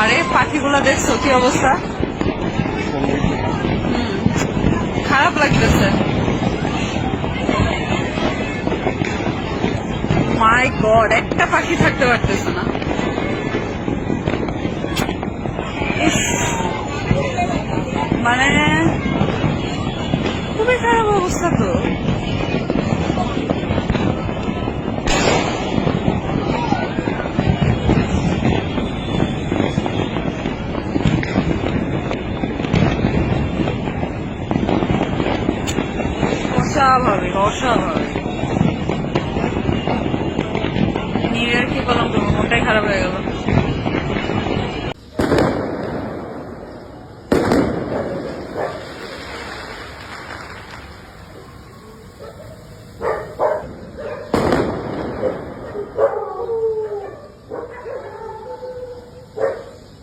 আরে পাখিগুলো দেখছ, কি অবস্থা? খারাপ লাগতেছে। মাই গড একটা পাখি থাকতে পারতেছে না। মানে খুবই খারাপ অবস্থা। হবে অস্বাভাবিক।